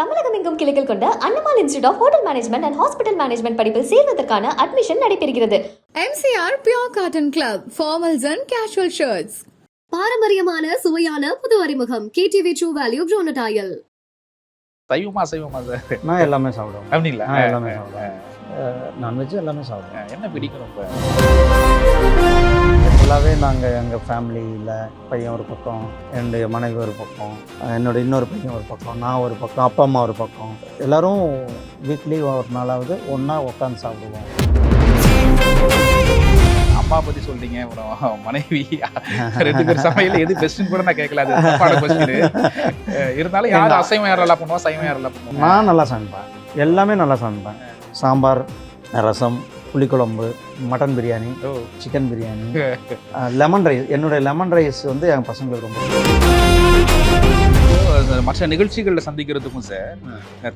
தமிழகம் எங்கும் கிளைகள் கொண்ட Annamal institute of hotel management and hospital management படிப்பில் சேர்வதற்கான அட்மிஷன் நடைபெறுகிறது. MCR Pure Cotton Club, formals and casual shirts. பாரம்பரியமான சுவையான புது அறிமுகம். கேடிவி ட்ரூ வேல்யூ ப்ரோனடாயல் சைவமா அசைவமா சார்? நான் எல்லாமே சாப்பிடுவேன். அப்படிங்களா எல்லாமே சாப்பிடுவேன். நான்வெஜ் எல்லாமே சாப்பிடுவேன். என்ன பிடிக்கும் ரொம்ப? ஆக்சுவலாகவே நாங்கள் எங்கள் ஃபேமிலியில் பையன் ஒரு பக்கம் என்னுடைய மனைவி ஒரு பக்கம் என்னோட இன்னொரு பையன் ஒரு பக்கம் நான் ஒரு பக்கம் அப்பா அம்மா ஒரு பக்கம். எல்லாரும் வீக்லி ஒரு நாளாவது ஒன்றா உட்காந்து சாப்பிடுவோம். அம்மா பத்தி சொல்றீங்க அப்புறம் மனைவி ரெண்டு பேர் சமையல் எது பெஸ்ட்னு கூட நான் கேட்கல அது இருந்தாலும் யார் அசைவம் யாரெல்லாம் பண்ணுவா சைவம் யாரெல்லாம் பண்ணுவா? நான் நல்லா சமைப்பேன். எல்லாமே நல்லா சமைப்பேன். சாம்பார் ரசம் புளிக்குழம்பு mutton biryani chicken biryani lemon rice என்னுடைய லெமன் ரைஸ் வந்து என் பசங்களுக்கு ரொம்ப பிடிக்கும். மற்ற நிகழ்ச்சிகளில் சந்திக்கிறதுக்கும் சார்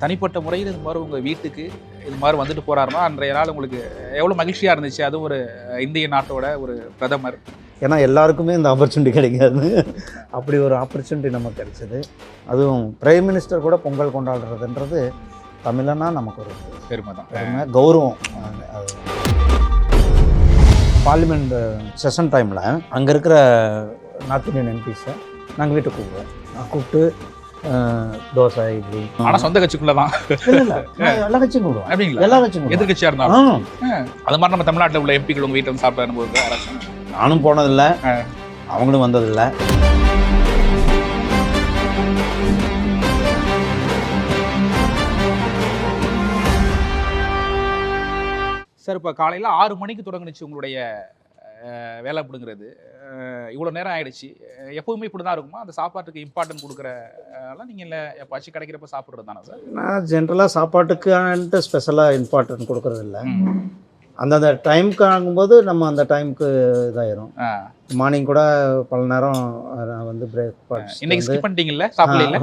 தனிப்பட்ட முறையில் இது மாதிரி உங்கள் வீட்டுக்கு இது மாதிரி வந்துட்டு போறாருன்னா அன்றைய நாள் உங்களுக்கு எவ்வளோ மகிழ்ச்சியாக இருந்துச்சு? அதுவும் ஒரு இந்திய நாட்டோட ஒரு பிரதமர். ஏன்னா எல்லாருக்குமே இந்த ஆப்பர்ச்சுனிட்டி கிடைக்காது. அப்படி ஒரு ஆப்பர்ச்சுனிட்டி நமக்கு கிடைச்சது. அதுவும் பிரைம் மினிஸ்டர் கூட பொங்கல் கொண்டாடுறதுன்றது தமிழனா நமக்கு ஒரு பெருமை தான். பெருமை கௌரவம். பார்லிமெண்ட் செஷன் டைமில் அங்கே இருக்கிற நார்த் இந்தியன் எம்பிஸை நாங்கள் வீட்டுக்கு கூப்பிடுவோம். நான் கூப்பிட்டு தோசை இட்லி. ஆனால் சொந்த கட்சிக்குள்ள தான் இல்லை இல்லை. நான் எல்லா கட்சியும் அப்படிங்களா? எல்லா கட்சியும். எதிர்கட்சியாக இருந்தாலும். அது மாதிரி நம்ம தமிழ்நாட்டில் உள்ள எம்பிக்கள் உங்கள் வீட்டில் சாப்பிட்ட அனுபவம்? நானும் போனதில்லை. அவங்களும் வந்ததில்லை. சார் இப்போ காலையில் ஆறு மணிக்கு தொடங்குனுச்சு உங்களுடைய வேலை அப்படிங்கிறது. இவ்வளோ நேரம் ஆயிடுச்சு. எப்பவுமே இப்படி தான் இருக்குமா? அந்த சாப்பாட்டுக்கு இம்பார்ட்டன்ட் கொடுக்குற அதெல்லாம் நீங்கள் இல்லை எப்போச்சும் கிடைக்கிறப்ப சாப்பிட்றது தானே சார்? நான் ஜென்ரலாக சாப்பாட்டுக்கான்ட்டு ஸ்பெஷலாக இம்பார்ட்டன்ட் கொடுக்கறதில்ல அந்தந்த டைமுக்கு ஆகும்போது நம்ம அந்த டைமுக்கு இதாயிரும். மார்னிங் கூட பல நேரம் நான் வந்து பிரேக்ஃபாஸ்ட் இன்னைக்கு ஸ்கிப் பண்ணிட்டீங்கல்ல? சாப்பிடல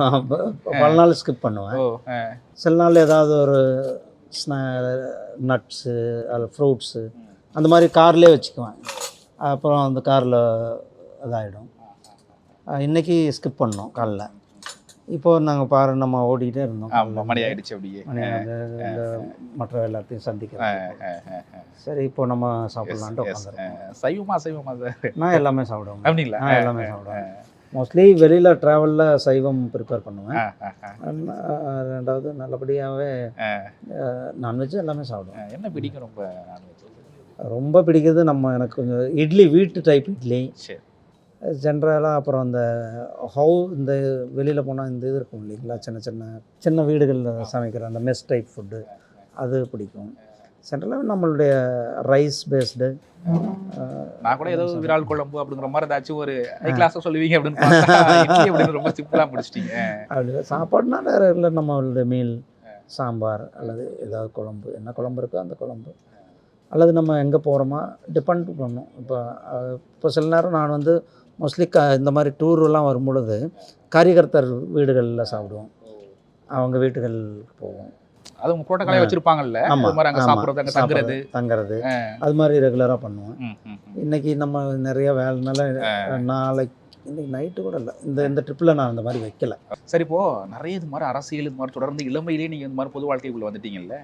பல நாள் ஸ்கிப் பண்ணுவேன். சில நாள் ஏதாவது ஒரு நட்ஸு அது ஃப்ரூட்ஸு அந்த மாதிரி கார்லேயே வச்சுக்குவேன். அப்புறம் அந்த காரில் இதாகிடும் இன்றைக்கி ஸ்கிப் பண்ணோம் காலைல. இப்போ நாங்கள் பாரு நம்ம ஓடிக்கிட்டே இருந்தோம் மணி ஆயிடுச்சு அப்படியே. மணி ஆகுது, இந்த மற்ற எல்லாத்தையும் சந்திக்கிறேன் சரி இப்போ நம்ம சாப்பிட்லான்ட்டு சைவமா சைவமா சார்? நான் எல்லாமே சாப்பிடுவேன். அப்படிங்களா? எல்லாமே சாப்பிடுவேன். மோஸ்ட்லி வெளியில் ட்ராவலில் சைவம் ப்ரிப்பேர் பண்ணுவேன். ரெண்டாவது நல்லபடியாகவே நான்வெஜ் எல்லாமே சாப்பிடுவேன். என்ன பிடிக்கும் ரொம்ப நான்வெஜ் ரொம்ப பிடிக்கிறது நம்ம எனக்கு கொஞ்சம் இட்லி வீட்டு டைப் இட்லி. ஜென்ரலாக அப்புறம் அந்த ஹவு இந்த வெளியில் போனால் இந்த இது இருக்கும் இல்லைங்களா? சின்ன சின்ன சின்ன வீடுகளில் சமைக்கிற அந்த மெஸ் டைப் ஃபுட்டு அது பிடிக்கும். ஜென்ரலாக நம்மளுடைய ரைஸ் பேஸ்டு நான் கூட ஏதோ விரால் குழம்பு அப்படிங்கிற மாதிரி ஏதாச்சும் ஒரு ஹை கிளாஸாக சொல்லுவீங்க அப்படின்னு ரொம்ப சிம்பிளாக முடிச்சிட்டீங்க. அப்படி சாப்பாடுனா வேறு இல்லை. நம்மளுடைய மீல் சாம்பார் அல்லது ஏதாவது குழம்பு. என்ன குழம்பு இருக்கோ அந்த குழம்பு. அல்லது நம்ம எங்கே போகிறோமா டிபெண்ட் பண்ணும். இப்போ இப்போ சில நேரம் நான் வந்து மோஸ்ட்லி க இந்த மாதிரி டூர்லாம் வரும்பொழுது காரியகர்த்தர் வீடுகளில் சாப்பிடுவோம். அவங்க வீட்டுகளுக்கு போவோம். அது உங்க புரோட்டோக்காலே வச்சிருப்பாங்கல்ல? அது மாதிரி அங்க. சாப்பிடுறது அங்க தங்குறது. தங்குறது. அது மாதிரி ரெகுலராக பண்ணுவேன். ம், ம், ம். இன்னைக்கு நம்ம நிறைய வேலைனால நாளைக்கு இன்னைக்கு நைட்டு கூட இல்லை. இந்த இந்த ட்ரிப்பில் நான் இந்த மாதிரி வைக்கல. சரி இப்போ நிறைய இது மாதிரி அரசியல் இது மாதிரி தொடர்ந்து இளமையிலேயே நீங்க இந்த மாதிரி பொது வாழ்க்கைக்குள்ள வந்துட்டீங்கல்ல?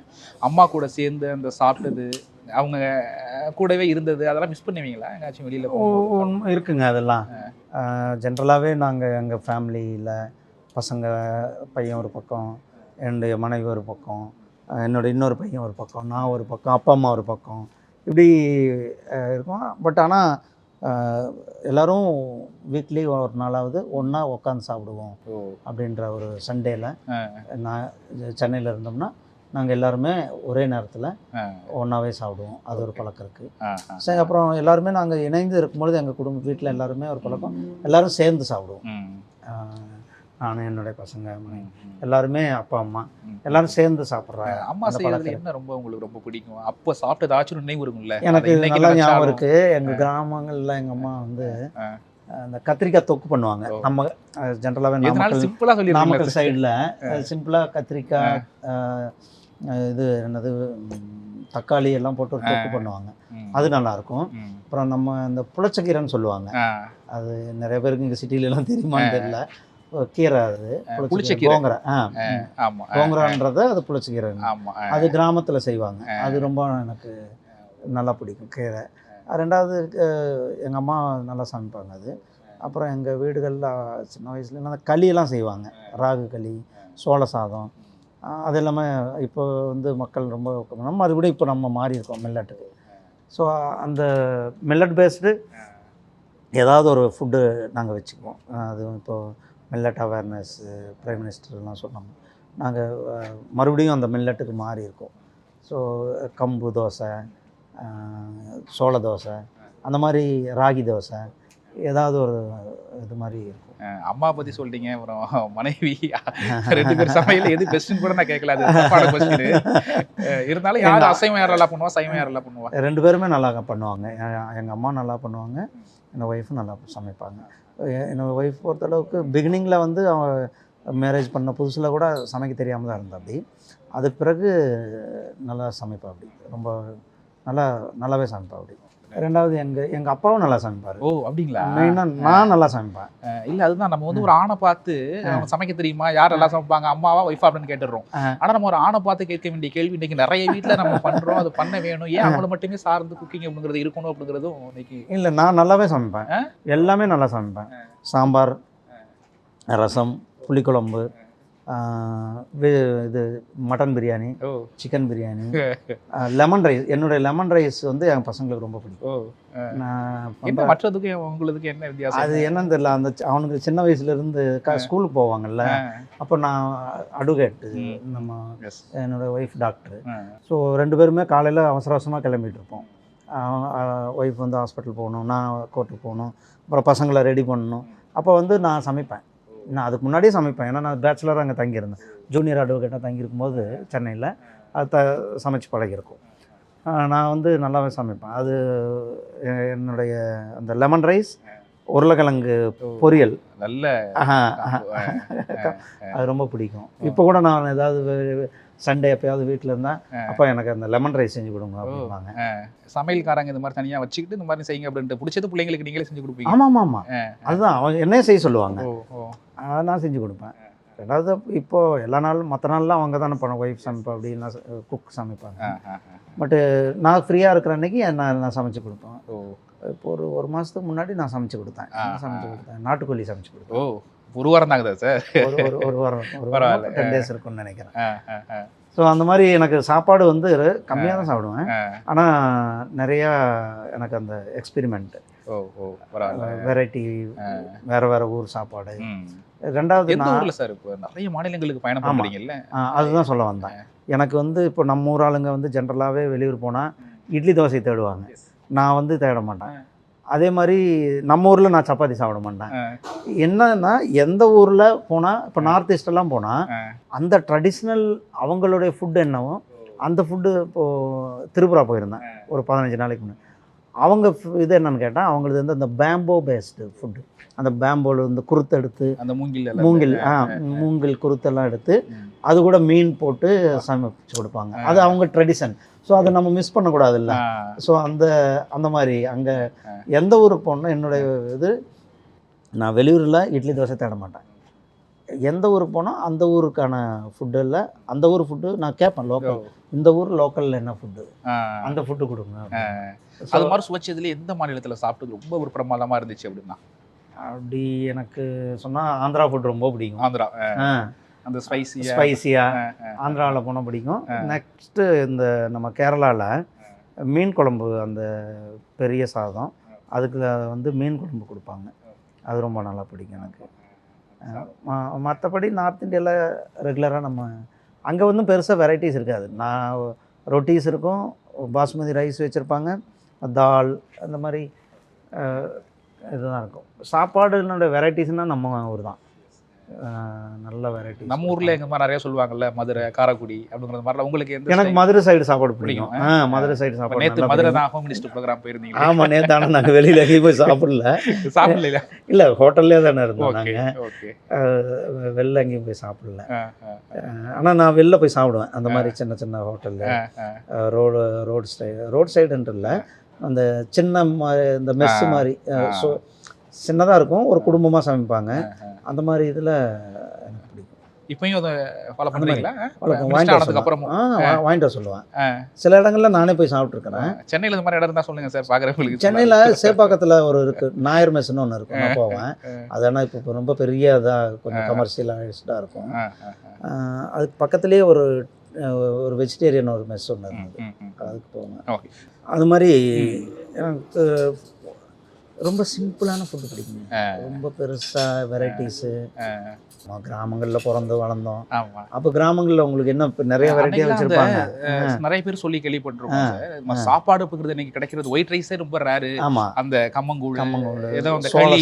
அம்மா கூட சேர்ந்து அந்த சாப்பிட்டது அவங்க கூடவே இருந்தது அதெல்லாம் மிஸ் பண்ணுவீங்களா? எங்காச்சும் வெளியில இருக்குங்க அதெல்லாம். ஜென்ரலாகவே நாங்கள் எங்கள் ஃபேமிலியில் பசங்க பையன் ஒரு பக்கம் என்னுடைய மனைவி ஒரு பக்கம் அஹ் என்னோட இன்னொரு பையன் ஒரு பக்கம் நான் ஒரு பக்கம் அப்பா அம்மா ஒரு பக்கம் இப்படி இருக்கோம். பட் ஆனால் எல்லோரும் வீக்லி ஒரு நாளாவது ஒன்றா உட்காந்து சாப்பிடுவோம் அப்படின்ற ஒரு சண்டேல ஆ. நான் சென்னையில் இருந்தோம்னா நாங்கள் எல்லாருமே ஒரே நேரத்தில். ஒன்றாவே சாப்பிடுவோம். அது ஒரு பழக்கம் இருக்குது. சரி அப்புறம் எல்லாருமே நாங்கள் இணைந்து இருக்கும்பொழுது எங்கள் குடும்ப வீட்டில் எல்லாருமே ஒரு பழக்கம். எல்லாரும் சேர்ந்து சாப்பிடுவோம். நானும் என்னுடைய பசங்க மனைவி. எல்லாருமே அப்பா அம்மா. எல்லாரும் சேர்ந்து சாப்பிட்ற அம்மா செய்யறதுல என்ன ரொம்ப உங்களுக்கு ரொம்ப பிடிக்கும்? அப்போ சாப்பிட்டதாச்சும் நினைவு இருக்கும்ல? எனக்கு நல்லா ஞாபகம் இருக்கு. எங்கள் கிராமங்களில் எங்கள் அம்மா வந்து. அந்த கத்திரிக்காய் தொக்கு பண்ணுவாங்க. நம்ம ஜென்ரலாகவே நாமக்கல் சிம்பிளா சொல்லிருக்கீங்க நாமக்கல் சைடில் சிம்பிளாக கத்திரிக்காய் இது என்னது தக்காளி எல்லாம் போட்டு ஒரு தொக்கு பண்ணுவாங்க. அது நல்லாயிருக்கும் அப்புறம் நம்ம இந்த புளிச்சக்கீரைன்னு சொல்லுவாங்க. அது நிறைய பேருக்கு இங்கே சிட்டிலலாம் தெரியுமான்னு தெரியல. கீரை அது புளிச்சக்கீரை. கோங்கரை. ஆ ஆமா ஆ, கோங்கரான்றது அது புளிச்சக்கீரை ஆமா ஆ. அது கிராமத்தில் செய்வாங்க. அது ரொம்ப எனக்கு நல்லா பிடிக்கும் கீரை. ரெண்டாவது எங்கள் அம்மா நல்லா சமைப்பாங்க அது. அப்புறம் எங்கள் வீடுகளில் சின்ன வயசுல அந்த களியெல்லாம் செய்வாங்க. ராகு களி சோள சாதம். அது எல்லாமே இப்போ வந்து மக்கள் ரொம்ப நம்ம மறுபடியும் இப்போ நம்ம மாறி இருக்கோம் மில்லட்டுக்கு. ஸோ அந்த மில்லட் பேஸ்டு ஏதாவது ஒரு ஃபுட்டு நாங்கள் வச்சுக்குவோம். அது இப்போது மில்லட் அவேர்னஸ் பிரைம் மினிஸ்டர்லாம் சொன்னாங்க நாங்கள் மறுபடியும் அந்த மில்லட்டுக்கு மாறி இருக்கோம். ஸோ கம்பு தோசை சோள தோசை அந்த மாதிரி ராகி தோசை ஏதாவது ஒரு இது மாதிரி இருக்கும். அம்மா பத்தி சொல்லிட்டீங்க அப்புறம் மனைவி ரெண்டு பேர் சமையல் எது பெஸ்ட்னு கூட நான் கேட்கல அது இருந்தாலும் யார் அசைவம் யாரெல்லாம் பண்ணுவா சைவம் யாரெல்லாம் பண்ணுவா? ரெண்டு பேருமே நல்லா பண்ணுவாங்க. எங்கள் அம்மா நல்லா பண்ணுவாங்க. என்னோடய ஒய்ஃபும் நல்லா சமைப்பாங்க. என்னோடய என்னோட ஒய்ஃப் பொறுத்தளவுக்கு பிகினிங்கில் வந்து அவன் மேரேஜ் பண்ண புதுசில் கூட சமைக்க தெரியாமல் தான் இருந்தா அப்படி. அதுக்கு பிறகு நல்லா சமைப்பா அப்படி. ரொம்ப நல்லா நல்லாவே சமைப்பா அப்படி. ரெண்டாவது எங்கள் எங்கள் அப்பாவும் நல்லா சமைப்பார். ஓ அப்படிங்களா? மெயினாக நான் நல்லா சமைப்பேன். இல்ல அதுதான் நம்ம வந்து ஒரு ஆணை பார்த்து அவன் சமைக்க தெரியுமா? யார் எல்லாம் சமைப்பாங்க? அம்மாவா ஒய்ஃபா அப்படின்னு கேட்டுடுறோம். ஆ. ஆனா நம்ம ஒரு ஆணை பார்த்து கேட்க வேண்டிய கேள்வி இன்னைக்கு நிறைய வீட்ல நம்ம பண்றோம். அது பண்ண வேணும். ஏன் அவங்கள மட்டுமே சார்ந்து குக்கிங் அப்படிங்கிறது இருக்கணும் அப்படிங்கிறதும் இன்னைக்கு இல்லை நான் நல்லாவே சமைப்பேன்? எல்லாமே நல்லா சமைப்பேன். சாம்பார் ரசம் புளிக்குழம்பு இது mutton biryani chicken biryani lemon rice என்னுடைய லெமன் ரைஸ் வந்து என் பசங்களுக்கு ரொம்ப பிடிக்கும். நான் மற்றதுக்கும் உங்களுக்கு என்ன வித்தியாசம்? அது என்னன்னு தெரியல. அந்த அவனுக்கு சின்ன வயசுல இருந்து க ஸ்கூலுக்கு போவாங்கல்ல. அப்போ நான் அட்வொகேட்டு. நம்ம என்னோட ஒய்ஃப் டாக்டர் ஸோ ரெண்டு பேருமே காலையில் அவசர அவசரமாக கிளம்பிட்டு இருப்போம். ஒய்ஃப் வந்து ஹாஸ்பிட்டல் போகணும் நான் கோர்ட்டுக்கு போகணும் அப்புறம் பசங்களை ரெடி பண்ணணும். அப்போ வந்து நான் சமைப்பேன். நான் அதுக்கு முன்னாடியே சமைப்பேன். ஏன்னா நான் பேச்சுலராக அங்கே தங்கியிருந்தேன். ஜூனியர் அட்வொகேட்டாக தங்கியிருக்கும் போது சென்னையில் அது த சமைச்சு பழகியிருக்கும். ஆஹ் நான் வந்து நல்லாவே சமைப்பேன். அது என்னுடைய அந்த லெமன் ரைஸ் உருளைக்கிழங்கு பொரியல். நல்ல அது ரொம்ப பிடிக்கும். இப்போ கூட நான் ஏதாவது சண்டே எப்பயாவது வீட்டில் இருந்தேன் அப்போ எனக்கு அந்த லெமன் ரைஸ் செஞ்சு கொடுங்க அப்படிம்பாங்க. சமையல்காரங்க இந்த மாதிரி தனியா வச்சுக்கிட்டு இந்த மாதிரி செய்யுங்க அப்படின்ட்டு பிடிச்சது பிள்ளைங்களுக்கு நீங்களே செஞ்சு கொடுப்பீங்க ஆமாம் ஆமாம் அதுதான் அவங்க என்னையே செய்ய சொல்லுவாங்க. நான் செஞ்சு கொடுப்பேன். ரெண்டாவது இப்போது எல்லா நாளும் மற்ற நாள்லாம் அவங்க தானே பண்ண ஒய்ஃப் சமைப்பா அப்படின்னா குக் சமைப்பாங்க. பட்டு நான் ஃப்ரீயாக இருக்கிற அன்னைக்கு நான் நான் சமைச்சு கொடுப்பேன். ஓ. இப்போ ஒரு ஒரு மாதத்துக்கு முன்னாடி நான் சமைச்சு கொடுத்தேன். சமைச்சு. கொடுத்தேன். நாட்டுக்கோழி சமைச்சு கொடுத்தேன். ஒரு வாரம் தாங்குதா சார்? ஒரு ஒரு வாரம் ஒரு. வாரம் டென் டேஸ் இருக்கும்னு நினைக்கிறேன். ஸோ அந்த மாதிரி எனக்கு சாப்பாடு வந்து கம்மியாக தான் சாப்பிடுவேன். ஆனால் நிறையா எனக்கு அந்த எக்ஸ்பெரிமெண்ட் வெரைட்டி வேறு வேறு ஊர் சாப்பாடு. ரெண்டாவது ஊர்ல சார் இப்போ? நிறைய மாநிலங்களுக்கு பயணம் ஆ, அதுதான் சொல்ல வந்தேன். எனக்கு வந்து இப்போ நம்ம ஊர் ஆளுங்க வந்து ஜென்ரலாகவே வெளியூர் போனால் இட்லி தோசை தேடுவாங்க. நான் வந்து தேட மாட்டேன். அதே மாதிரி நம்ம ஊரில் நான் சப்பாத்தி சாப்பிட மாட்டேன். என்னன்னா எந்த ஊரில் போனால் இப்போ நார்த் ஈஸ்டெல்லாம் போனால். அந்த ட்ரெடிஷ்னல் அவங்களுடைய ஃபுட் என்னவோ அந்த ஃபுட்டு இப்போது திரிபுரா போயிருந்தேன். ஒரு பதினஞ்சு நாளைக்கு முன்னாடி. அவங்க இது என்னன்னு கேட்டால் அவங்களது வந்து அந்த பேம்போ பேஸ்டு ஃபுட்டு அந்த பேம்போல வந்து குருத்தெடுத்து அந்த மூங்கில் மூங்கில் ஆ மூங்கில் குருத்தெல்லாம் எடுத்து அது கூட மீன் போட்டு சமைச்சு கொடுப்பாங்க. அது அவங்க ட்ரெடிஷன் ஸோ அதை நம்ம மிஸ் பண்ணக்கூடாதுல்ல. ஆ. ஸோ அந்த அந்த மாதிரி அங்கே எந்த ஊருக்கு போகணும் என்னுடைய இது நான் வெளியூரில் இட்லி தோசை தேட மாட்டேன். எந்த ஊருக்கு போனால் அந்த ஊருக்கான ஃபுட்டு இல்லை. அந்த ஊர் ஃபுட்டு நான் கேட்பேன் லோக்கல் இந்த ஊர் லோக்கலில் என்ன ஃபுட்டு. அந்த ஃபுட்டு கொடுங்க. அது மாதிரி சுவைச்சதுல எந்த மாநிலத்துல சாப்பிட்டது ரொம்ப ஒரு பிரமாதமா இருந்துச்சு அப்படின்னா? அப்படி எனக்கு சொன்னால் ஆந்திரா ஃபுட் ரொம்ப பிடிக்கும். ஆந்திரா. அந்த ஸ்பைசியா ஸ்பைசியாக ஆந்திராவில் போனால் பிடிக்கும். நெக்ஸ்ட்டு இந்த நம்ம கேரளாவில் மீன் குழம்பு அந்த பெரிய சாதம். அதுக்கு வந்து மீன் குழம்பு கொடுப்பாங்க. அது ரொம்ப நல்லா பிடிக்கும் எனக்கு. மற்றபடி நார்த் இந்தியாவில் ரெகுலராக நம்ம அங்கே வந்து பெருசாக வெரைட்டிஸ் இருக்காது. நான் ரொட்டீஸ் இருக்கும் பாஸ்மதி ரைஸ் வச்சுருப்பாங்க தால் அந்த மாதிரி இதுதான் இருக்கும். சாப்பாடுனோட வெரைட்டிஸ்னால் நம்ம ஊர் தான் நல்ல வெரைட்டிஸ் நம்ம ஊர்ல எங்க மாதிரி நிறைய சொல்லுவாங்கல்ல மதுரை காரைக்குடி அப்படிங்கிற மாதிரிலாம் உங்களுக்கு எந்த எனக்கு? மதுரை சைடு சாப்பாடு பிடிக்கும். மதுரை சைடு சாப்பாடு நேத்து மதுரை. தான் ஹோம் மினிஸ்டர் ப்ரோக்ராம் போயிருந்தீங்க ஆமா நேத்து ஆனால் நாங்கள் வெளியில் எங்கேயும் போய் சாப்பிடல. சாப்பிடல இல்லை ஹோட்டல்லே தானே இருந்தோம் நாங்கள் வெளில எங்கேயும் போய் சாப்பிடல. ஆனால் நான் வெளில போய் சாப்பிடுவேன் அந்த மாதிரி சின்ன சின்ன ஹோட்டலில். ரோடு ரோடு சைடு ரோடு சைடுன்ட்டு இல்லை அந்த சின்ன மா- இந்த மெஸ் ஆ, மாதிரி. ஸோ சின்னதாக இருக்கும் ஒரு குடும்பமாக சமைப்பாங்க. அந்த மாதிரி இதில் எனக்கு பிடிக்கும். இப்பயும் அதை ஃபாலோ Minister வாங்கிட்டு அப்புறமும். சொல்லுவேன். வாங்கிட்டு சில இடங்கள்ல நானே போய் சாப்பிட்ருக்கிறேன் சென்னையில இந்த மாதிரி இடம் இருந்தா சொல்லுங்க சார் பாக்குறவங்களுக்கு சென்னையில் சேப்பாக்கத்தில் ஒரு இருக்கு நாயர் மெஸ்னு ஒன்று இருக்கும் நான் போவேன். அது ஆனால் இப்போ ரொம்ப பெரிய இதாக கொஞ்சம் கமர்ஷியலாக இருக்கும். அதுக்கு பக்கத்துலேயே ஒரு ஒரு வெஜிடேரியன் ஒரு மெஸ் ஒன்று இருந்தது. அதுக்கு போவேன். அது மாதிரி எனக்கு ரொம்ப சிம்பிளான ஃபுட்டு பிடிக்குங்க ரொம்ப பெருசாக வெரைட்டிஸு கிராமங்களில் பிறந்து வளர்ந்தோம். அப்போ கிராமங்களில் உங்களுக்கு என்ன நிறைய வெரைட்டியாக வச்சுருப்பாங்க? நிறைய பேர் சொல்லி கேள்விப்பட்டிருக்கோம் சாப்பாடு அப்படிங்கிறது இன்னைக்கு கிடைக்கிறது ஒயிட் ரைஸே ரொம்ப ரேரு ஆமாம் அந்த கம்மங்கூழ் கம்மங்கூழ், ஏதோ அந்த களி.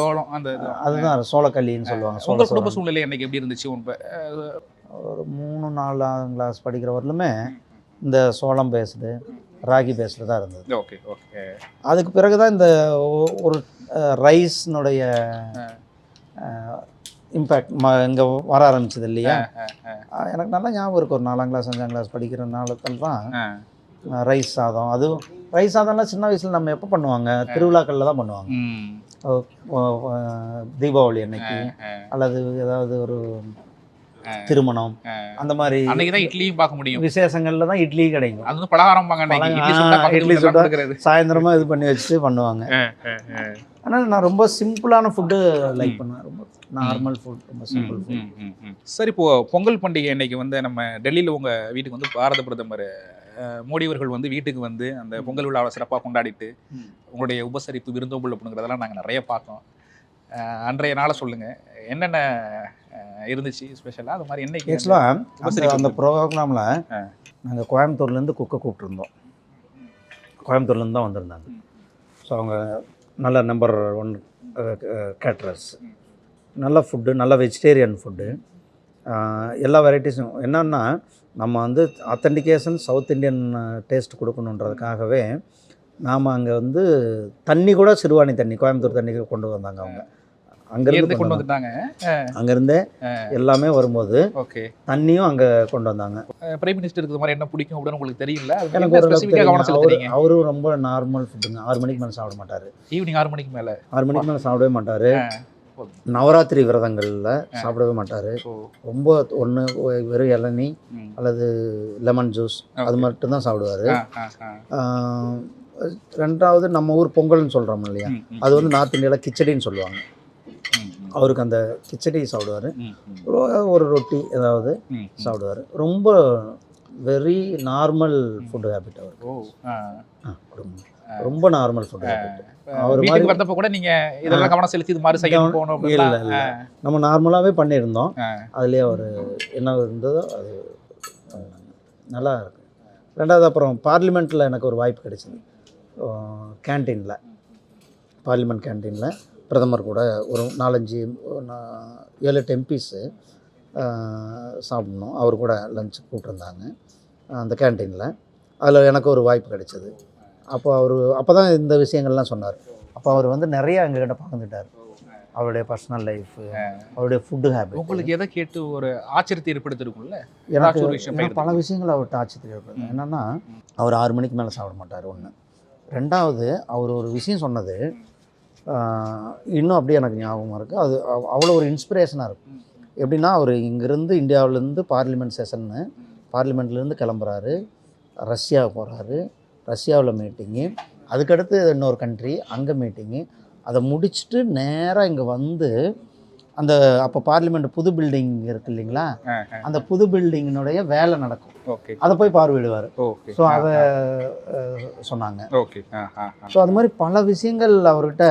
சோளம் அந்த. அதுதான் சோளக்களின்னு சொல்லுவாங்க சோள குடும்ப. சூழ்நிலை இன்னைக்கு எப்படி இருந்துச்சு? உங்க ஒரு மூணு நாலாம் கிளாஸ் படிக்கிற வரலுமே இந்த சோளம் பேஸ்டு ராகி பேஸ்டு தான் இருந்தது. Okay okay. அதுக்கு பிறகு தான் இந்த ஒரு ரைஸ்னுடைய இம்பேக்ட் ம இங்கே வர ஆரம்பிச்சது இல்லையா? எனக்கு நல்லா ஞாபகம் இருக்கு. ஒரு நாலாம் கிளாஸ் அஞ்சாம் கிளாஸ் படிக்கிற நாளுக்கள் தான். ரைஸ் சாதம். அதுவும் ரைஸ் சாதம்லாம் சின்ன வயசில் நம்ம எப்போ பண்ணுவாங்க? திருவிழாக்களில் தான் பண்ணுவாங்க. தீபாவளி அன்னைக்கு. அல்லது ஏதாவது ஒரு திருமணம் அந்த மாதிரி அன்னைக்கு தான் இட்லியும் பார்க்க முடியும். விசேஷங்கள்ல தான் இட்லி கிடைக்கும். அது வந்து பலகாரம் இட்லி சுட்டா சாயந்தரமா இது பண்ணி வச்சுட்டு பண்ணுவாங்க. ஆனால் நான் ரொம்ப சிம்பிளான ஃபுட்டு லைக் பண்ணுவேன். ரொம்ப நார்மல் ஃபுட் ரொம்ப சிம்பிள் ஃபுட். சரி இப்போ பொங்கல் பண்டிகை இன்னைக்கு வந்து நம்ம டெல்லியில் உங்க வீட்டுக்கு வந்து பாரத பிரதமர் அஹ், மோடி அவர்கள் வந்து வீட்டுக்கு வந்து அந்த பொங்கல் விழாவை சிறப்பாக கொண்டாடிட்டு. உங்களுடைய உபசரிப்பு விருந்தோம்பல் அப்படிங்கிறதெல்லாம் நாங்கள் நிறைய பார்த்தோம் அன்றைய நாளை சொல்லுங்க. என்னென்ன இருந்துச்சு ஸ்பெஷலாக அது மாதிரி என்னைக்கு? ஆக்சுவலாக அந்த ப்ரோக்ராமில். நாங்கள் கோயம்புத்தூர்லேருந்து குக்கை கூப்பிட்டுருந்தோம். கோயம்புத்தூர்லேருந்து தான் வந்திருந்தாங்க. ஸோ அவங்க நல்ல நம்பர் ஒன் கேட்ரஸ் நல்ல ஃபுட்டு நல்ல வெஜிடேரியன் ஃபுட்டு எல்லா வெரைட்டிஸும் என்னன்னா நம்ம வந்து அத்தன்டிகேஷன் சவுத் இந்தியன் டேஸ்ட் கொடுக்கணுன்றதுக்காகவே நாம் அங்கே வந்து தண்ணி கூட சிறுவாணி தண்ணி கோயம்புத்தூர் தண்ணி கொண்டு வந்தாங்க அவங்க. அங்கேருந்து கொண்டு கொண்டு வந்துட்டாங்க அங்கேருந்தே எல்லாமே வரும்போது ஓகே. தண்ணியும் அங்கே கொண்டு வந்தாங்க. பிரைம் மினிஸ்டருக்கு இது மாதிரி என்ன பிடிக்கும் அப்படின்னு உங்களுக்கு தெரியல எனக்கு அவரும் ரொம்ப நார்மல் ஃபுட்டுங்க ஆறு மணிக்கு மேலே சாப்பிட மாட்டார். ஈவினிங் ஆறு மணிக்கு மேலே. ஆறு மணிக்கு மேலே சாப்பிடவே மாட்டார். நவராத்திரி விரதங்களில் சாப்பிடவே மாட்டார். ரொம்ப ஒன்று வெறும் இளநீ. அல்லது லெமன் ஜூஸ் அது. மட்டும்தான் சாப்பிடுவார். ரெண்டாவது நம்ம ஊர் பொங்கல்னு சொல்கிறோம் இல்லையா? அது வந்து நார்த் இந்தியாவில் கிச்சடின்னு சொல்லுவாங்க. அவருக்கு அந்த கிச்சடி சாப்பிடுவார். ஒரு ரொட்டி ஏதாவது. சாப்பிடுவார். ரொம்ப வெரி நார்மல் ஃபுட் ஹேபிட் அவர். ஓ ஆ. ஆ, ரொம்ப- நார்மல் ஃபுட் அவர் மாதிரி வந்தப்ப கூட நீங்க இதெல்லாம் கவனம் செலுத்தி இது மாதிரி கவனம் போகணும் இல்ல, இல்ல. நம்ம நார்மலாகவே பண்ணியிருந்தோம். அதுலேயே அவர் என்ன இருந்ததோ அது நல்லா இருக்கு. ரெண்டாவது அப்புறம் பார்லிமெண்ட்டில் எனக்கு ஒரு வாய்ப்பு கிடைச்சிது. கேன்டீனில். பார்லிமெண்ட் கேன்டீனில். பிரதமர் கூட ஒரு நாலஞ்சு ஏழு எட்டு எம்பிஸு சாப்பிடணும். அவர் கூட லஞ்ச் கூப்பிட்ருந்தாங்க அந்த கேன்டீனில் அதில் எனக்கு ஒரு வாய்ப்பு கிடைச்சது. அப்போ அவர் அப்போ தான் இந்த விஷயங்கள்லாம் சொன்னார். அப்போ அவர் வந்து நிறைய எங்ககிட்ட பகிர்ந்துட்டார். அவருடைய பர்சனல் லைஃபு அவருடைய ஃபுட்டு ஹேபிட் உங்களுக்கு எதை கேட்டு ஒரு ஆச்சரியத்தை ஏற்படுத்திருக்கும்ல எனக்கு ஒரு விஷயம் பல விஷயங்கள் அவர்கிட்ட ஆச்சரியத்தில் ஏற்படுது என்னென்னா அவர் ஆறு மணிக்கு மேலே சாப்பிட மாட்டார் ஒன்று ரெண்டாவது அவர் ஒரு விஷயம் சொன்னது இன்னும் அப்படியே எனக்கு ஞாபகமாக இருக்குது அது அவ்வளோ ஒரு இன்ஸ்பிரேஷனாக இருக்கும் எப்படின்னா அவர் இங்கேருந்து இந்தியாவிலேருந்து பார்லிமெண்ட் செஷன்னு பார்லிமெண்ட்லேருந்து கிளம்புறாரு. ரஷ்யா போகிறாரு ரஷ்யாவில் மீட்டிங்கு அதுக்கடுத்து இன்னொரு கண்ட்ரி அங்கே மீட்டிங்கு அதை முடிச்சுட்டு நேராக இங்கே வந்து அந்த அப்போ பார்லிமெண்ட் புது பில்டிங் இருக்கு இல்லைங்களா? அந்த புது பில்டிங்கினுடைய வேலை நடக்கும். ஓகே. அதை போய் பார்வையிடுவார். ஓகே. ஸோ அதை சொன்னாங்க. ஓகே. ஸோ அது மாதிரி பல விஷயங்கள் அவர்கிட்ட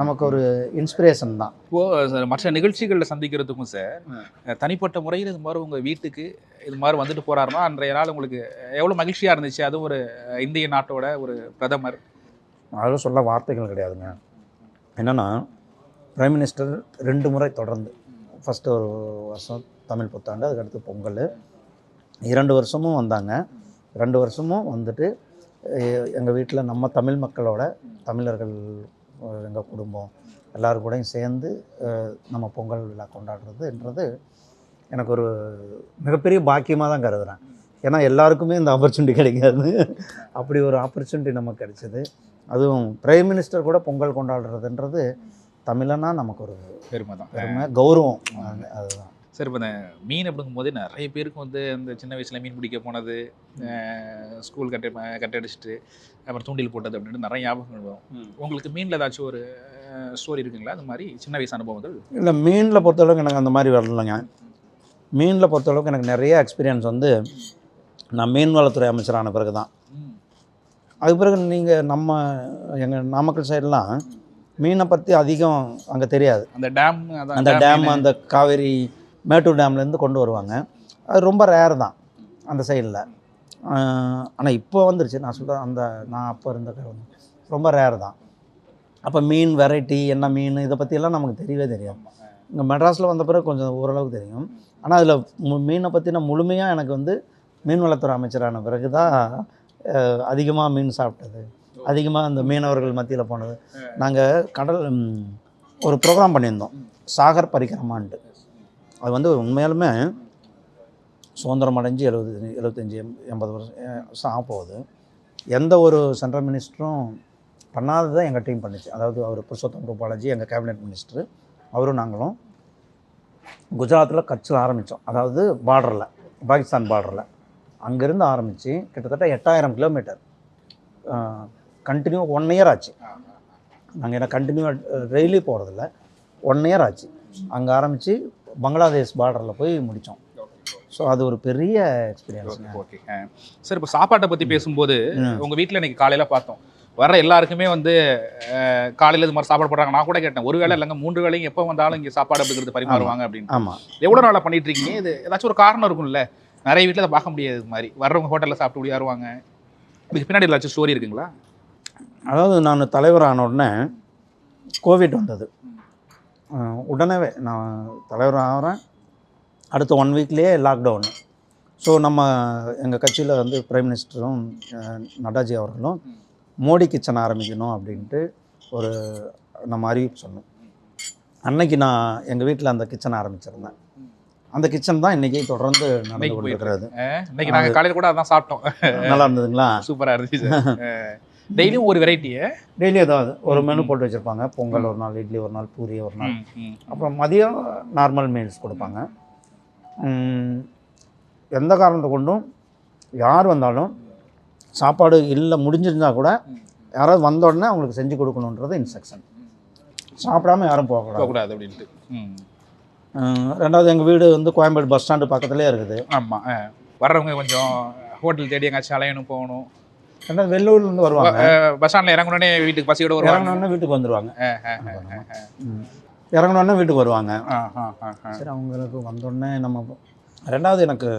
நமக்கு ஒரு இன்ஸ்பிரேஷன் தான். இப்போ சார், மற்ற நிகழ்ச்சிகளில் சந்திக்கிறதுக்கும் சார் தனிப்பட்ட முறையில் இது மாதிரி உங்க வீட்டுக்கு இது மாதிரி வந்துட்டு போறாருன்னா அன்றைய நாள் உங்களுக்கு எவ்வளவு மகிழ்ச்சியா இருந்துச்சு? அதுவும் ஒரு இந்திய நாட்டோட ஒரு பிரதமர். அதுவும் சொல்ல வார்த்தைகள் கிடையாதுங்க. என்னென்னா பிரைம் மினிஸ்டர் ரெண்டு முறை தொடர்ந்து. ஃபஸ்ட்டு ஒரு வருஷம் தமிழ் புத்தாண்டு அதுக்கடுத்து பொங்கல். இரண்டு வருஷமும் வந்தாங்க. ரெண்டு வருஷமும் வந்துட்டு எங்கள் வீட்டில் நம்ம தமிழ் மக்களோட தமிழர்கள் எங்கள் குடும்பம் எல்லோரும் கூடயும் சேர்ந்து நம்ம பொங்கல் விழா கொண்டாடுறதுன்றது எனக்கு ஒரு மிகப்பெரிய பாக்கியமாக தான் கருதுகிறேன் ஏன்னா எல்லாருக்குமே இந்த ஆப்பர்ச்சுனிட்டி கிடைக்காது. அப்படி ஒரு ஆப்பர்ச்சுனிட்டி நமக்கு கிடைச்சிது. அதுவும் பிரைம் மினிஸ்டர் கூட பொங்கல் கொண்டாடுறதுன்றது தமிழனா நமக்கு ஒரு பெருமை தான். பெருமை கௌரவம். அது- அதுதான். சரி இப்போ இந்த மீன் அப்படிங்கும்போது நிறைய பேருக்கு வந்து இந்த சின்ன வயசில் மீன் பிடிக்க போனது ஸ்கூல் கட்ட கட்டடிச்சிட்டு அப்புறம் தூண்டில் போட்டது அப்படின்னு நிறைய ஞாபகங்கள் வரும். உங்களுக்கு மீனில் ஏதாச்சும் ஒரு ஸ்டோரி இருக்குங்களா? அந்த மாதிரி சின்ன வயசு அனுபவங்கள் இல்லை மீனில் பொறுத்தளவுக்கு எனக்கு அந்த மாதிரி வரலைங்க. மீனில் பொறுத்தளவுக்கு எனக்கு நிறைய எக்ஸ்பீரியன்ஸ் வந்து நான் மீன்வளத்துறை அமைச்சரான பிறகு தான் அதுக்கு பிறகு நீங்கள் நம்ம எங்கள் நாமக்கல் சைடெலாம் மீனை பற்றி அதிகம் அங்கே தெரியாது. அந்த டேம் அந்த டேம் அந்த காவேரி மேட்டூர் டேம்லேருந்து கொண்டு வருவாங்க. அது ரொம்ப ரேர் தான் அந்த சைடில் ஆனால் இப்போ வந்துருச்சு. நான் சொல்கிறேன் அந்த நான் அப்போ இருந்த ரொம்ப ரேர் தான். அப்போ மீன் வெரைட்டி என்ன மீன் இதை பற்றியெல்லாம் நமக்கு தெரியவே தெரியாது. இங்கே மெட்ராஸில் வந்த பிறகு கொஞ்சம் ஓரளவுக்கு தெரியும். ஆனால் அதில் மீனை பற்றின முழுமையாக எனக்கு வந்து மீன்வளத்துறை அமைச்சரான பிறகு தான் அதிகமாக மீன் சாப்பிட்டது. அதிகமாக அந்த மீனவர்கள் மத்தியில் போனது. நாங்கள் கடல் ஒரு ப்ரோக்ராம் பண்ணியிருந்தோம். சாகர் பரிக்கிரமான்ட்டு. அது வந்து உண்மையாலுமே சுதந்திரம் அடைஞ்சு எழுபது எழுபத்தஞ்சி எண்பது வருஷம் ஆக போகுது. எந்த ஒரு சென்ட்ரல் மினிஸ்டரும் பண்ணாததை எங்கள் டீம் பண்ணிச்சு. அதாவது அவர் புருஷோத்தம் ரூபாலாஜி எங்கள் கேபினெட் மினிஸ்டர் அவரும் நாங்களும் குஜராத்தில் கட்சியில் ஆரம்பித்தோம் அதாவது பார்டரில் பாகிஸ்தான் பார்டரில் அங்கேருந்து ஆரம்பித்து கிட்டத்தட்ட எட்டாயிரம் கிலோமீட்டர் கண்டினியூ ஒன் இயர் ஆச்சு. நாங்கள் என்ன கண்டினியூவாக டெய்லி போகிறதில்ல ஒன் இயர் ஆச்சு. அங்கே ஆரம்பித்து பங்களாதேஷ் பார்டரில் போய் முடித்தோம் ஸோ அது ஒரு பெரிய எக்ஸ்பீரியன்ஸுங்க ஓகே சார் இப்போ சாப்பாட்டை பற்றி பேசும்போது. உங்கள் வீட்டில் இன்னைக்கு காலையில் பார்த்தோம். வர எல்லாருக்குமே வந்து காலையில் இது மாதிரி சாப்பாடு போடுறாங்க. நான் கூட கேட்டேன். ஒரு வேளை இல்லைங்க மூன்று வேளையும் எப்போ வந்தாலும் இங்கே சாப்பாடு அப்படிங்கிறது பரிமாறுவாங்க அப்படின்னு. ஆமாம் எவ்வளோ நாளாக பண்ணிட்டு இருக்கீங்க இது ஏதாச்சும் ஒரு காரணம் இருக்கும்ல. நிறைய வீட்டில் அதை பார்க்க முடியாது இது மாதிரி. வர்றவங்க ஹோட்டலில் சாப்பிட்டு முடியாருவாங்க இதுக்கு பின்னாடி ஏதாச்சும் ஸ்டோரி இருக்குங்களா? அதாவது நான் தலைவர் ஆன உடனே கோவிட் வந்தது. அஹ் உடனேவே நான் தலைவர் ஆகிறேன் அடுத்த ஒன் வீக்லேயே லாக்டவுன் ஸோ நம்ம எங்கள் கட்சியில் வந்து பிரைம் மினிஸ்டரும் அஹ், நட்டாஜி அவர்களும் மோடி கிச்சன் ஆரம்பிக்கணும் அப்படின்ட்டு ஒரு நம்ம அறிவிப்பு சொன்னோம். அன்னைக்கு நான் எங்கள் வீட்டில் அந்த கிச்சன் ஆரம்பிச்சிருந்தேன். அந்த கிச்சன் தான் இன்றைக்கி தொடர்ந்து நடந்து கொண்டிருக்கிறது. இன்னைக்கு நாங்கள் காலையில் கூட அதான் சாப்பிட்டோம். நல்லா இருந்ததுங்களா? சூப்பராக இருந்துச்சு. டெய்லியும் ஒரு வெரைட்டியை? டெய்லி ஏதாவது ஒரு மெனு போட்டு வச்சுருப்பாங்க. பொங்கல் ஒரு நாள் இட்லி ஒரு நாள் பூரி ஒரு நாள். அப்புறம் மதியம் நார்மல் மீல்ஸ் கொடுப்பாங்க. எந்த காரணத்தை கொண்டும் யார் வந்தாலும் சாப்பாடு இல்லை முடிஞ்சிருந்தா கூட யாராவது வந்த உடனே அவங்களுக்கு செஞ்சு கொடுக்கணுன்றது இன்ஸ்ட்ரக்ஷன் சாப்பிடாம யாரும் போகக்கூடாது. போகக்கூடாது அப்படின்ட்டு. ரெண்டாவது எங்கள் வீடு வந்து கோயம்பேடு பஸ் ஸ்டாண்டு பக்கத்துலேயே இருக்குது. ஆமாம் வர்றவங்க கொஞ்சம் ஹோட்டல் தேடி எங்காச்சும் அலையணும் போகணும். ரெண்டாவது வெள்ளூர்லேருந்து வருவாங்க. பஸ் ஸ்டாண்டில் இறங்குனோடனே வீட்டுக்கு பசியோட வருவாங்க. இறங்கினோடனே வீட்டுக்கு ம். இறங்குனோடனே வீட்டுக்கு வருவாங்க. ஆ, ஆ, ஆ, ஆ. சரி அவங்களுக்கு வந்தோடனே நம்ம ரெண்டாவது எனக்கு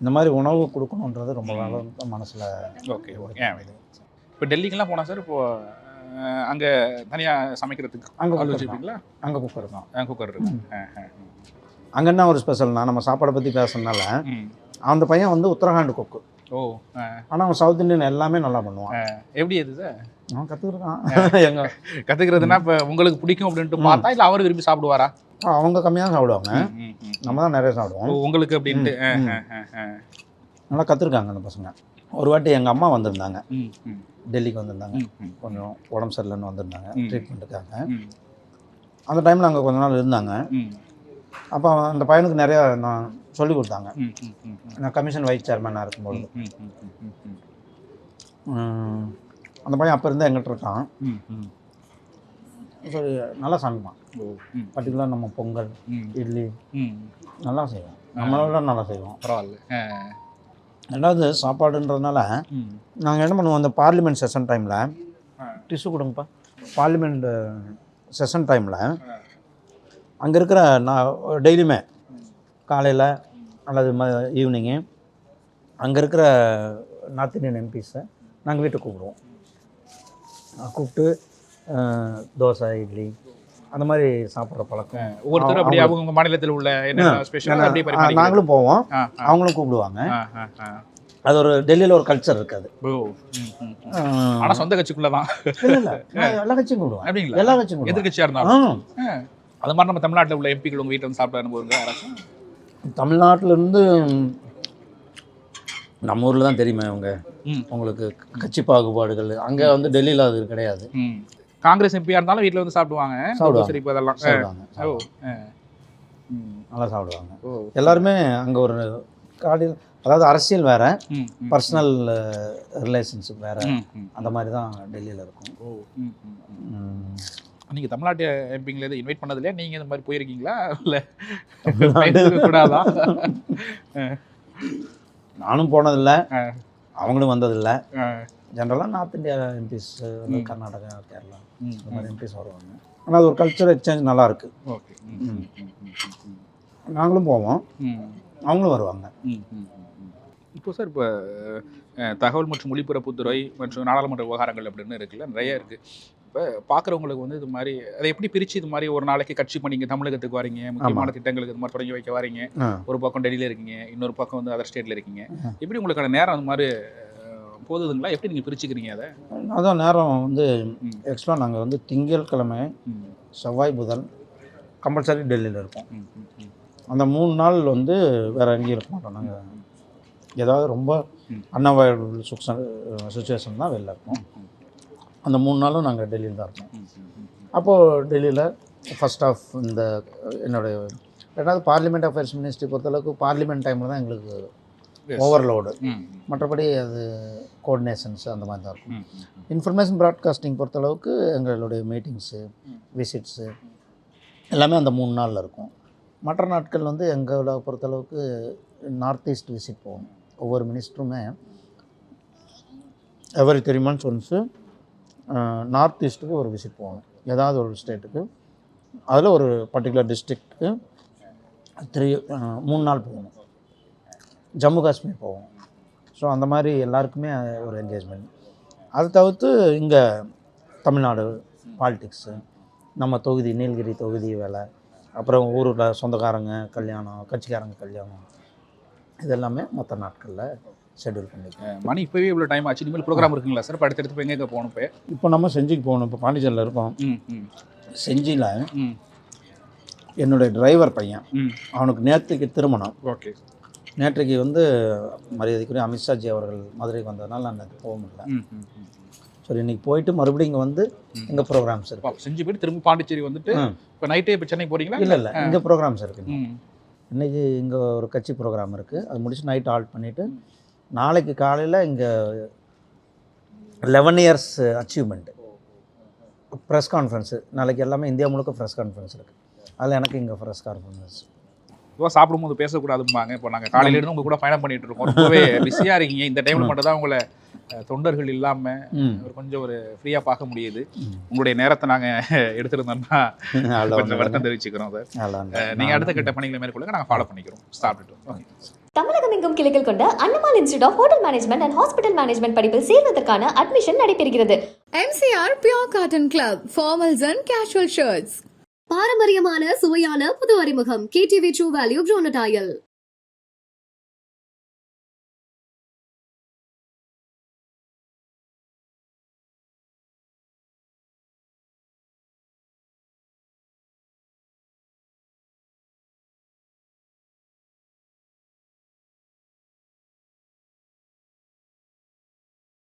இந்த மாதிரி உணவு கொடுக்கணுன்றது ரொம்ப காலம் மனசில் ஓகே ஓகே. இப்போ டெல்லிக்கெல்லாம் போனால் சார் இப்போ அங்க தனியா சமைக்கிறதுக்கு அங்கே ஆள் குக்கர் தான். வச்சுருப்பீங்களா அங்கே குக்கர் தான். குக்கர் இருக்கு. ஆ, ஆ, அங்கே என்ன ஒரு ஸ்பெஷல்னா நம்ம சாப்பாடை பற்றி பேசுறதுனால. அந்த பையன் வந்து உத்தரகாண்ட் குக்கு. ஓ. ஆனால் அவன் சவுத் இந்தியன் எல்லாமே நல்லா பண்ணுவான். எப்படி அது சார் அவன் கற்றுக்குறான் எங்க கத்துக்கிறதுனா இப்போ உங்களுக்கு பிடிக்கும் அப்படின்ட்டு பார்த்தா இல்லை அவர் விரும்பி சாப்பிடுவாரா? அவங்க கம்மியாக தான் சாப்பிடுவாங்க. நம்ம தான் நிறைய சாப்பிடுவோம். உங்களுக்கு அப்படின்ட்டு. நல்லா கற்றுருக்காங்க அந்த பசங்க. ஒரு வாட்டி எங்கள் அம்மா வந்திருந்தாங்க. டெல்லிக்கு வந்திருந்தாங்க. கொஞ்சம் உடம்பு சரியில்லைன்னு வந்திருந்தாங்க. ட்ரீட்மெண்ட்டுக்காக. அந்த டைமில் அங்கே கொஞ்ச நாள் இருந்தாங்க. அப்போ அந்த பையனுக்கு நிறையா நான் சொல்லி கொடுத்தாங்க. நான் கமிஷன் வைஸ் சேர்மனாக இருக்கும்போது அந்த பையன் அப்போ இருந்தால் எங்கிட்ட இருக்கான். சரி நல்லா சமைப்பான். ஓ, ம், பர்டிகுலர் நம்ம பொங்கல் இட்லி. நல்லா செய்வோம். நம்மளோட நல்லா செய்வோம். பரவாயில்ல. ரெண்டாவது சாப்பாடுன்றதுனால. நாங்கள் என்ன பண்ணுவோம் அந்த பார்லிமெண்ட் செஷன் டைமில். டிஷ்யூ கொடுங்கப்பா. பார்லிமெண்ட் செஷன் டைமில் அங்கே இருக்கிற நான் டெய்லியுமே காலையில் அல்லது ம ஈவினிங்கு அங்கே இருக்கிற நார்த் இந்தியன் எம்பிஸை நாங்கள் வீட்டுக்கு கூப்பிடுவோம். கூப்பிட்டு தோசை இட்லி அந்த மாதிரி சாப்பிட்ற பழக்கம். ஒவ்வொருத்தரும் அப்படி அவங்க- மாநிலத்தில் உள்ள என்ன. நாங்களும் போவோம். அவங்களும் கூப்பிடுவாங்க. அது ஒரு டெல்லியில் ஒரு கல்ச்சர் இருக்காது. ஓ, ம், ம், ம். ஆனா சொந்த கட்சிக்குள்ளதான். இல்லை இல்லை. எல்லா கட்சியும் கூப்பிடுவேன். அப்படிங்களா? எல்லா கட்சியும் கூப்பிடுவேன். எதிர்கட்சியா இருந்தாலும். அது மாதிரி நம்ம தமிழ்நாட்டுல உள்ள எம்பிக்கள் உங்க வீட்டுல வந்து சாப்பிட்ட அனுபவம் தமிழ்நாட்டிலேருந்து நம்ம ஊரில் தான் தெரியுமே அவங்க. உங்களுக்கு கட்சி பாகுபாடுகள். அங்கே வந்து டெல்லியில் அது கிடையாது. காங்கிரஸ் எம்பியா இருந்தாலும் வீட்ல வந்து சாப்பிடுவாங்க. சாப்பிடுவாங்க. இப்போ அதெல்லாம். ஓ. நல்லா சாப்பிடுவாங்க. எல்லாருமே அங்கே ஒரு காடியில் அதாவது அரசியல் வேற. பர்சனல் ரிலேஷன்ஷிப் வேற. அந்த மாதிரி தான் டெல்லியில் இருக்கும். ஓ ம், ம், ம். ம். நீங்க தமிழ்நாட்டு எம்பிங்களை எதுவும் இன்வைட் பண்ணது இல்லையா நீங்க இந்த மாதிரி போயிருக்கீங்களா இல்ல தமிழ்நாடு- கூடாதா நானும் போனதில்லை. அவங்களும் வந்ததில்லை. ஜென்ரலாக நார்த் இந்தியா எம்பிஸ் வந்து. கர்நாடகா கேரளா இந்த மாதிரி. எம்பிஸ் வருவாங்க ஆனால் அது ஒரு கல்ச்சர் எக்ஸ்சேஞ்ச் நல்லா இருக்கு ஓகே நாங்களும் போவோம். அவங்களும் வருவாங்க. இப்போ சார் இப்போ தகவல் மற்றும் ஒலிபரப்புத்துறை மற்றும் நாடாளுமன்ற விவகாரங்கள் அப்படின்னு இருக்குல்ல நிறைய இருக்கு இப்போ பார்க்குறவங்களுக்கு வந்து இது மாதிரி அதை எப்படி பிரித்து இது மாதிரி ஒரு நாளைக்கு கட்சி பண்ணிங்க தமிழகத்துக்கு வரீங்க? முக்கியமான திட்டங்களுக்கு இது மாதிரி தொடங்கி வைக்க வரீங்க. ஒரு பக்கம் டெல்லியில் இருக்கீங்க இன்னொரு பக்கம் வந்து அதர் ஸ்டேட்டில் இருக்கீங்க. எப்படி உங்களுக்கான நேரம் அந்த மாதிரி போகுதுங்களா? எப்படி நீங்கள் பிரிச்சுக்கிறீங்க அதை? அதான் நேரம் வந்து. எக்ஸ்ட்ரா நாங்கள் வந்து திங்கட்கிழமை ம், செவ்வாய் புதன் கம்பல்சரி டெல்லியில் இருப்போம். ம், ம், ம். அந்த மூணு நாள் வந்து வேற எங்கேயும் இருக்க மாட்டோம் நாங்கள் ஏதாவது ரொம்ப ம். அன்அவாய்டபுள் சுச்சுவேஷன் தான் வெளில இருப்போம். அந்த மூணு நாளும் நாங்கள் டெல்லியில் தான் இருப்போம் ம், ம், ம். அப்போது டெல்லியில் ஃபர்ஸ்ட் ஆஃப் இந்த என்னுடைய ரெண்டாவது பார்லிமெண்ட் அஃபேர்ஸ் மினிஸ்ட்ரி பொறுத்தளவுக்கு பார்லிமெண்ட் டைமில் தான் எங்களுக்கு. ஓவர்லோடு மற்றபடி அது கோஆர்டினேஷன்ஸ் அந்த மாதிரி தான் இருக்கும். இன்ஃபர்மேஷன் ப்ராட்காஸ்டிங் பொறுத்தளவுக்கு எங்களுடைய மீட்டிங்ஸு. விசிட்ஸு எல்லாமே அந்த மூணு நாளில் இருக்கும் மற்ற நாட்கள் வந்து எங்களை பொறுத்தளவுக்கு நார்த் ஈஸ்ட் விசிட் போவோம் ஒவ்வொரு மினிஸ்டருமே every three months once north ஈஸ்ட்டுக்கு ஒரு விசிட் போகணும். ஏதாவது ஒரு ஸ்டேட்டுக்கு அதில் ஒரு பர்டிகுலர் டிஸ்ட்ரிக்ட்டுக்கு த்ரீ மூணு நாள் போகணும். ஜம்மு காஷ்மீர் போவோம் ஸோ அந்த மாதிரி எல்லாருக்குமே ஒரு என்கேஜ்மெண்ட் அதை தவிர்த்து இங்கே தமிழ்நாடு பாலிடிக்ஸு நம்ம தொகுதி நீலகிரி தொகுதி வேலை அப்புறம் ஊரில் சொந்தக்காரங்க கல்யாணம் கட்சிக்காரங்க கல்யாணம் இதெல்லாமே மற்ற நாட்களில் ஷெட்யூல் பண்ணிக்கலாம். மணி இப்போவே இவ்வளோ டைம் ஆச்சு. இனிமேல் ப்ரோக்ராம் இருக்குங்களா சார் இப்போ அடுத்தடுத்து இப்போ எங்கே போகணும் இப்போ? இப்போ நம்ம செஞ்சிக்கு போகணும். இப்போ பாண்டிச்சேரியில் இருக்கோம். செஞ்சியில் என்னுடைய டிரைவர் பையன். அவனுக்கு நேற்றுக்கு திருமணம். ஓகே. நேற்றைக்கு வந்து மரியாதைக்குரிய அமித்ஷாஜி அவர்கள் மதுரைக்கு வந்ததுனால நான் நேற்று போக முடியல. சரி இன்னைக்கு போயிட்டு மறுபடியும் இங்கே வந்து. எங்கள் ப்ரோக்ராம்ஸ் இருக்கு. செஞ்சு போயிட்டு திரும்ப பாண்டிச்சேரி வந்துட்டு. இப்போ நைட்டே இப்போ சென்னை போறீங்களா? இல்லை இல்லை இங்கே ப்ரோக்ராம்ஸ் இருக்கு. ம். இன்னைக்கு இங்கே ஒரு கட்சி ப்ரோக்ராம் இருக்குது அது முடிச்சு நைட் ஆல்ட் பண்ணிவிட்டு நாளைக்கு காலையில் இங்கே eleven years achievement press conference நாளைக்கு எல்லாமே இந்தியா முழுக்க ப்ரெஸ் கான்ஃபரன்ஸ் இருக்குது அதில் எனக்கு இங்கே ப்ரெஸ் கான்ஃபரன்ஸ் இப்போ சாப்பிடும்போது பேசக்கூடாதும்பாங்க. இப்போ நாங்கள் காலையில இருந்து உங்க கூட பயணம் பண்ணிட்டு இருக்கோம். ரொம்பவே பிஸியாக இருக்கீங்க. இந்த டைமில் மட்டும் தான் உங்களை தொண்டர்கள் இல்லாமல் ம். ஒரு கொஞ்சம் ஒரு ஃப்ரீயாக பார்க்க முடியுது. உங்களுடைய நேரத்தை நாங்கள் எடுத்திருந்தோம்னா கொஞ்சம் வருத்தம் தெரிவிச்சுக்கிறோம் சார். நீங்கள் அடுத்த கட்ட பணிகளை மேற்கொள்ளுங்க. நாங்கள் ஃபாலோ பண்ணிக்கிறோம். சாப்பிட்டுட்டு ஓகே தமிழகம் எங்கும் கிளைகள் கொண்ட Annamal institute of hotel management and hospital management படிப்பில் சேர்வதற்கான அட்மிஷன் நடைபெறுகிறது. MCR Pure Cotton Club, formals and casual shirts. பாரம்பரியமான சுவையான புது அறிமுகம். KTV true value ப்ரோனடாயல்